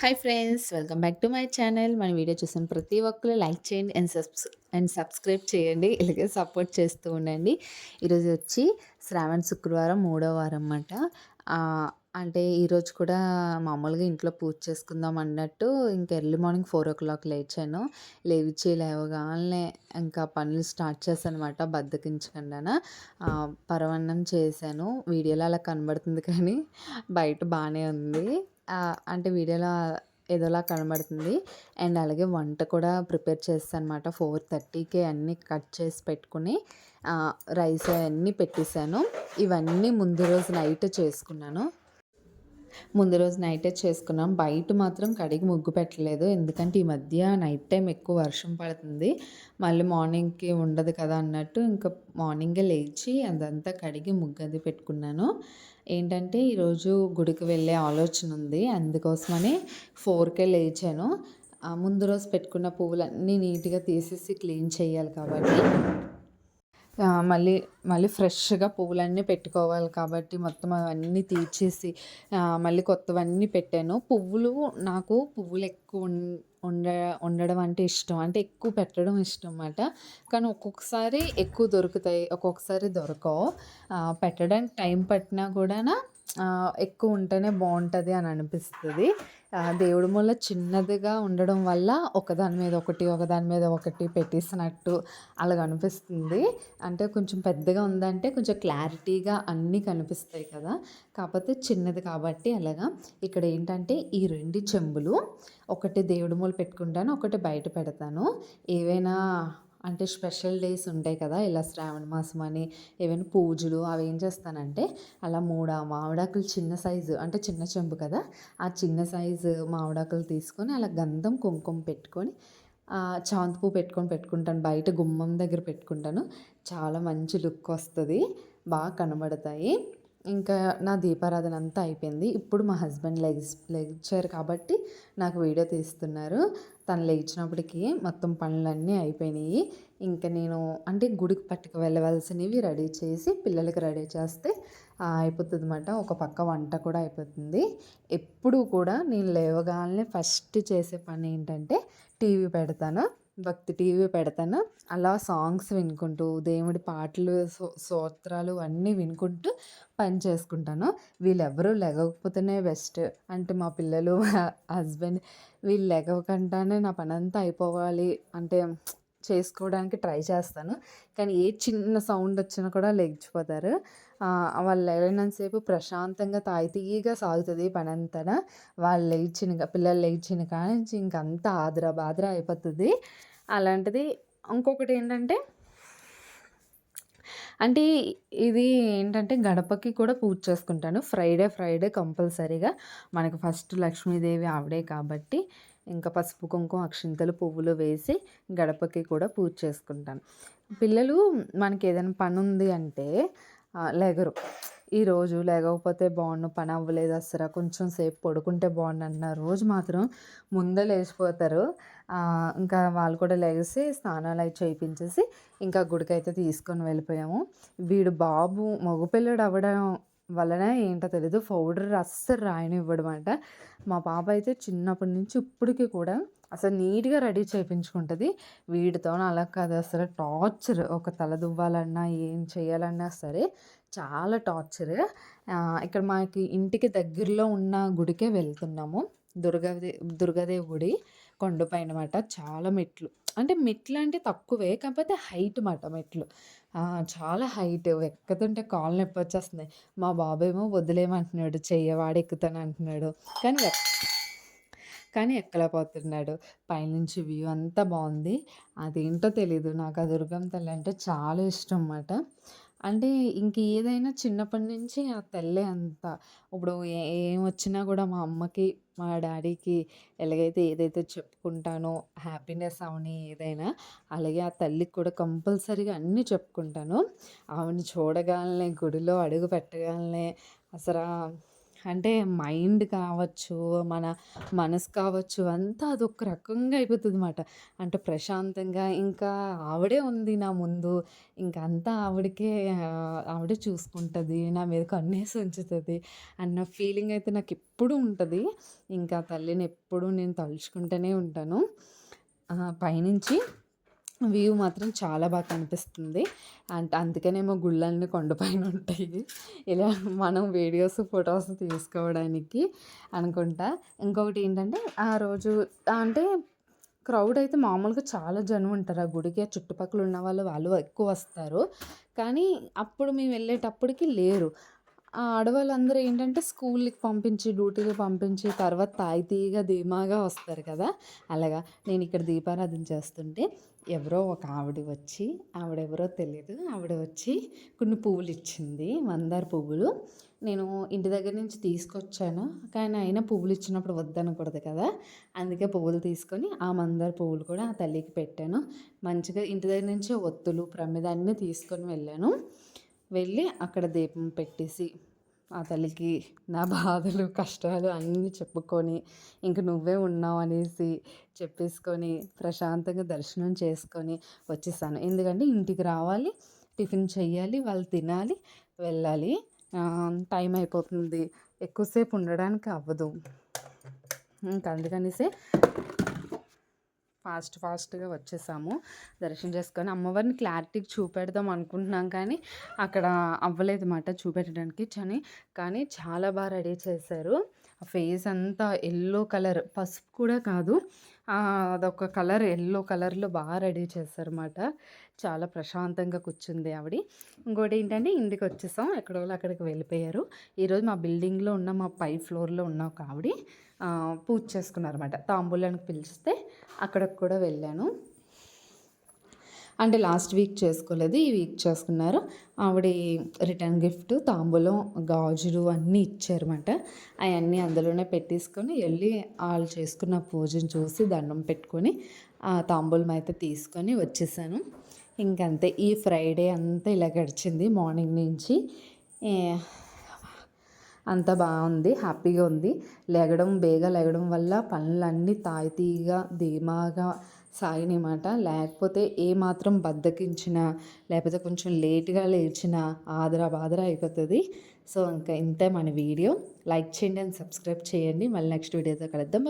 Hi friends welcome back to my channel. మన video చూసిన ప్రతి ఒక్కరు లైక్ చేయండి అండ్ సబ్స్ అండ్ సబ్స్క్రైబ్ చేయండి. ఇలాగే సపోర్ట్ చేస్తూ ఉండండి. ఈరోజు వచ్చి శ్రావణ శుక్రవారం మూడో వారం అన్నమాట. అంటే ఈరోజు కూడా మామూలుగా ఇంట్లో పూజ చేసుకుందాం అన్నట్టు ఇంకా early morning four o'clock లేచాను. లేవిచ్చి లేవగానే ఇంకా పనులు స్టార్ట్ చేశాను అనమాట బద్దకించకుండా పరవన్నం చేశాను. వీడియోలో అలా కనబడుతుంది కానీ బయట బాగానే ఉంది. అంటే వీడియోలో ఏదోలా కనబడుతుంది. అండ్ అలాగే వంట కూడా ప్రిపేర్ చేస్తాను అనమాట ఫోర్ థర్టీకి అన్నీ కట్ చేసి పెట్టుకుని రైస్ అవన్నీ పెట్టేశాను. ఇవన్నీ ముందు రోజు నైట్ చేసుకున్నాను. ముందు రోజు నైటే చేసుకున్నాం. బయట మాత్రం కడిగి ముగ్గు పెట్టలేదు. ఎందుకంటే ఈ మధ్య నైట్ టైం ఎక్కువ వర్షం పడుతుంది. మళ్ళీ మార్నింగ్కి ఉండదు కదా అన్నట్టు ఇంకా మార్నింగే లేచి అదంతా కడిగి ముగ్గు అది పెట్టుకున్నాను. ఏంటంటే ఈరోజు గుడికి వెళ్ళే ఆలోచన ఉంది. అందుకోసమని ఫోర్కే లేచాను. ముందు రోజు పెట్టుకున్న పువ్వులన్నీ నీట్గా తీసేసి క్లీన్ చేయాలి కాబట్టి. మళ్ళీ మళ్ళీ ఫ్రెష్గా పువ్వులన్నీ పెట్టుకోవాలి కాబట్టి మొత్తం అవన్నీ తీర్చేసి మళ్ళీ కొత్తవన్నీ పెట్టాను. పువ్వులు నాకు పువ్వులు ఎక్కువ ఉండ ఉండడం అంటే ఇష్టం. అంటే ఎక్కువ పెట్టడం ఇష్టం అన్నమాట కానీ ఒక్కొక్కసారి ఎక్కువ దొరుకుతాయి ఒక్కొక్కసారి దొరకవు. పెట్టడానికి టైం పట్టినా కూడా ఎక్కువ ఉంటేనే బాగుంటుంది అని అనిపిస్తుంది. దేవుడి మూల చిన్నదిగా ఉండడం వల్ల ఒకదాని మీద ఒకటి ఒకదాని మీద ఒకటి పెట్టేసినట్టు అలాగ అనిపిస్తుంది అంటే కొంచెం పెద్దగా ఉందంటే కొంచెం క్లారిటీగా అన్నీ కనిపిస్తాయి కదా. కాకపోతే చిన్నది కాబట్టి అలాగా. ఇక్కడ ఏంటంటే ఈ రెండు చెంబులు ఒకటి దేవుడి మూల పెట్టుకుంటాను ఒకటి బయట పెడతాను. ఏవైనా అంటే స్పెషల్ డేస్ ఉంటాయి కదా ఇలా శ్రావణ మాసం అని ఏవైనా పూజలు అవి ఏం చేస్తానంటే అలా మూడు మామిడాకులు చిన్న సైజు అంటే చిన్న చెంబు కదా ఆ చిన్న సైజు మామిడాకులు తీసుకొని అలా గంధం కుంకుమ పెట్టుకొని చాంతి పువ్వు పెట్టుకొని పెట్టుకుంటాను. బయట గుమ్మం దగ్గర పెట్టుకుంటాను. చాలా మంచి లుక్ వస్తుంది. బాగా కనబడతాయి. ఇంకా నా దీపారాధన అంతా అయిపోయింది. ఇప్పుడు మా హస్బెండ్ లెగ్స్ లెగ్చారు కాబట్టి నాకు వీడియో తీస్తున్నారు. తను లేచినప్పటికీ మొత్తం పనులన్నీ అయిపోయినాయి. ఇంకా నేను అంటే గుడికి పట్టుకు వెళ్ళవలసినవి రెడీ చేసి పిల్లలకి రెడీ చేస్తే అయిపోతుంది అనమాట ఒక పక్క వంట కూడా అయిపోతుంది. ఎప్పుడు కూడా నేను లేవగానే ఫస్ట్ చేసే పని ఏంటంటే టీవీ పెడతాను. భక్తి టీవీ పెడతాను. అలా సాంగ్స్ వినుకుంటూ దేవుడి పాటలు సో స్తోత్రాలు అన్నీ వినుకుంటూ పని చేసుకుంటాను. వీళ్ళెవరూ లెగకపోతేనే బెస్ట్. అంటే మా పిల్లలు మా హస్బెండ్ వీళ్ళు లెగవకుండానే నా పని అంతా అయిపోవాలి. అంటే చేసుకోవడానికి ట్రై చేస్తాను. కానీ ఏ చిన్న సౌండ్ వచ్చినా కూడా లేచిపోతారు. వాళ్ళు లేనంతసేపు ప్రశాంతంగా తాయితీగా సాగుతుంది పని అంతా వాళ్ళు లేచిన పిల్లలు లేచిన కానీ ఇంకంతా ఆదర బాదరా అయిపోతుంది. అలాంటిది ఇంకొకటి ఏంటంటే అంటే ఇది ఏంటంటే గడపకి కూడా పూజ చేసుకుంటాను. ఫ్రైడే ఫ్రైడే కంపల్సరీగా. మనకు ఫస్ట్ లక్ష్మీదేవి ఆవిడే కాబట్టి. ఇంకా పసుపు కుంకుమ అక్షింతలు పువ్వులు వేసి గడపకి కూడా పూజ చేసుకుంటాను. పిల్లలు మనకి ఏదైనా పని ఉంది అంటే లేగరు. ఈరోజు లేకపోతే బాగుండు పని అవ్వలేదు అసలు కొంచెం సేపు పడుకుంటే బాగుండు అన్న రోజు మాత్రం ముందే లేచిపోతారు. ఇంకా వాళ్ళు కూడా లేచి స్నానాలు అవి చేయించేసి ఇంకా గుడికైతే తీసుకొని వెళ్ళిపోయాము. వీడు బాబు మగపిల్లడు అవ్వడం వలన ఏంటో తెలీదు. పౌడర్ అస్సలు రాయనివ్వడం అంట మా పాప అయితే చిన్నప్పటి నుంచి ఇప్పటికీ కూడా అసలు నీట్గా రెడీ చేయించుకుంటుంది వీడితో అలా కాదు. అసలు టార్చర్ ఒక తల దువ్వాలన్నా ఏం చేయాలన్నా సరే చాలా టార్చర్. ఇక్కడ మాకు ఇంటికి దగ్గరలో ఉన్న గుడికే వెళ్తున్నాము. దుర్గాదే దుర్గాదేవి గుడి కొండపైన అనమాట చాలా మెట్లు. అంటే మెట్లు అంటే తక్కువే కాకపోతే హైట్ మాట మెట్లు. చాలా హైట్. ఎక్కుతుంటే కాళ్ళు నొప్పి వచ్చేస్తుంది మా బాబేమో వదిలేమంటున్నాడు చెయ్యవాడు ఎక్కుతాను అంటున్నాడు కానీ కానీ ఎక్కలేకపోతున్నాడు. పైనుంచి వ్యూ అంతా బాగుంది అదేంటో తెలీదు. నాకు ఆ దుర్గం తల్లి అంటే చాలా ఇష్టం అన్నమాట. అంటే ఇంక ఏదైనా చిన్నప్పటి నుంచి ఆ తల్లే అంత. ఇప్పుడు ఏం వచ్చినా కూడా మా అమ్మకి మా డాడీకి ఎలాగైతే ఏదైతే చెప్పుకుంటానో హ్యాపీనెస్ అవని ఏదైనా అలాగే ఆ తల్లికి కూడా కంపల్సరీగా అన్నీ చెప్పుకుంటాను. ఆమెను చూడగానే గుడిలో అడుగు పెట్టగానే అసలు అంటే మైండ్ కావచ్చు, మన మనసు కావచ్చు అంతా అదొక రకంగా అయిపోతుంది అనమాట అంటే ప్రశాంతంగా ఇంకా ఆవిడే ఉంది నా ముందు. ఇంకా అంతా ఆవిడకే ఆవిడే చూసుకుంటుంది నా మీద కన్నేసి ఉంచుతుంది అన్న ఫీలింగ్ అయితే నాకు ఎప్పుడూ ఉంటుంది ఇంకా తల్లిని ఎప్పుడూ నేను తలుచుకుంటూనే ఉంటాను. పైనుంచి వ్యూ మాత్రం చాలా బాగా కనిపిస్తుంది. అండ్ అందుకనేమో గుళ్ళన్నీ కొండపైన ఉంటాయి. ఇలా మనం వీడియోస్, ఫొటోస్ తీసుకోవడానికి అనుకుంటా. ఇంకొకటి ఏంటంటే ఆ రోజు అంటే క్రౌడ్ అయితే మామూలుగా చాలా జనం ఉంటారు. ఆ గుడికి ఆ చుట్టుపక్కల ఉన్న వాళ్ళు, వాళ్ళు ఎక్కువ వస్తారు. కానీ అప్పుడు మేము వెళ్ళేటప్పటికి లేరు. ఆ ఆడవాళ్ళందరూ ఏంటంటే స్కూల్‌కి పంపించి, డ్యూటీకి పంపించి తర్వాత తాయితీగా, ధీమాగా వస్తారు కదా! అలాగా నేను ఇక్కడ దీపారాధన చేస్తుంటే ఎవరో ఒక ఆవిడ వచ్చి, ఆవిడెవరో తెలియదు ఆవిడ వచ్చి కొన్ని పువ్వులు ఇచ్చింది మందార పువ్వులు. నేను ఇంటి దగ్గర నుంచి తీసుకొచ్చాను. కానీ అయినా పువ్వులు ఇచ్చినప్పుడు వద్దనకూడదు కదా! అందుకే పువ్వులు తీసుకొని ఆ మందార పువ్వులు కూడా ఆ తల్లికి పెట్టాను. మంచిగా ఇంటి దగ్గర నుంచి ఒత్తులు, ప్రమిద అన్నీ తీసుకొని వెళ్ళాను. వెళ్ళి అక్కడ దీపం పెట్టేసి ఆ తల్లికి నా బాధలు, కష్టాలు అన్నీ చెప్పుకొని ఇంక నువ్వే ఉన్నావు అనేసి చెప్పేసుకొని ప్రశాంతంగా దర్శనం చేసుకొని వచ్చేసాను. ఎందుకంటే ఇంటికి రావాలి, టిఫిన్ చేయాలి వాళ్ళు తినాలి, వెళ్ళాలి. టైం అయిపోతుంది. ఎక్కువసేపు ఉండడానికి అవ్వదు. ఇంకా అందుకనేసి ఫాస్ట్ ఫాస్ట్‌గా వచ్చేసాము. దర్శనం చేసుకొని అమ్మవారిని క్లారిటీగా చూపెడదాం అనుకుంటున్నాం కానీ అక్కడ అవ్వలేదు మాట చూపెట్టడానికి. చని కానీ చాలా బాగా రెడీ చేశారు. ఆ ఫేస్ అంతా ఎల్లో కలర్ పసుపు కూడా కాదు. అదొక కలర్ ఎల్లో కలర్‌లో బాగా రెడీ చేశారన్నమాట. చాలా ప్రశాంతంగా కూర్చుంది ఆవిడ. ఇంకోటి ఏంటంటే ఇంటికి ఇంటికొచ్చేసాం. ఎక్కడోళ్ళు అక్కడికి వెళ్ళిపోయారు. ఈరోజు మా బిల్డింగ్‌లో ఉన్న మా పై ఫ్లోర్‌లో ఉన్న ఒక ఆవిడ పూజ చేసుకున్నారన్నమాట. తాంబూలానికి పిలిస్తే అక్కడికి కూడా వెళ్ళాను. అంటే లాస్ట్ వీక్ చేసుకోలేదు. ఈ వీక్ చేసుకున్నారు. ఆవిడ రిటర్న్ గిఫ్ట్, తాంబూలం, గాజులు అన్నీ ఇచ్చారన్నమాట. అవన్నీ అందులోనే పెట్టేసుకొని వెళ్ళి వాళ్ళు చేసుకున్న పూజను చూసి దండం పెట్టుకొని ఆ తాంబూలం అయితే తీసుకొని వచ్చేసాను. ఇంకంతే ఈ ఫ్రైడే అంతా ఇలా గడిచింది మార్నింగ్ నుంచి. అంత బాగుంది హ్యాపీగా ఉంది. లెగడం బేగా లెగడం వల్ల పనులన్నీ తాయితీగా, ధీమాగా సాగినమాట లేకపోతే ఏమాత్రం బద్దకించినా లేకపోతే కొంచెం లేట్‌గా లేచినా ఆదరా బాదరా అయిపోతుంది సో, ఇంకా ఇంతే మన వీడియో. లైక్ చేయండి అండ్ సబ్స్క్రైబ్ చేయండి. మళ్ళీ నెక్స్ట్ వీడియోతో కలుద్దాం.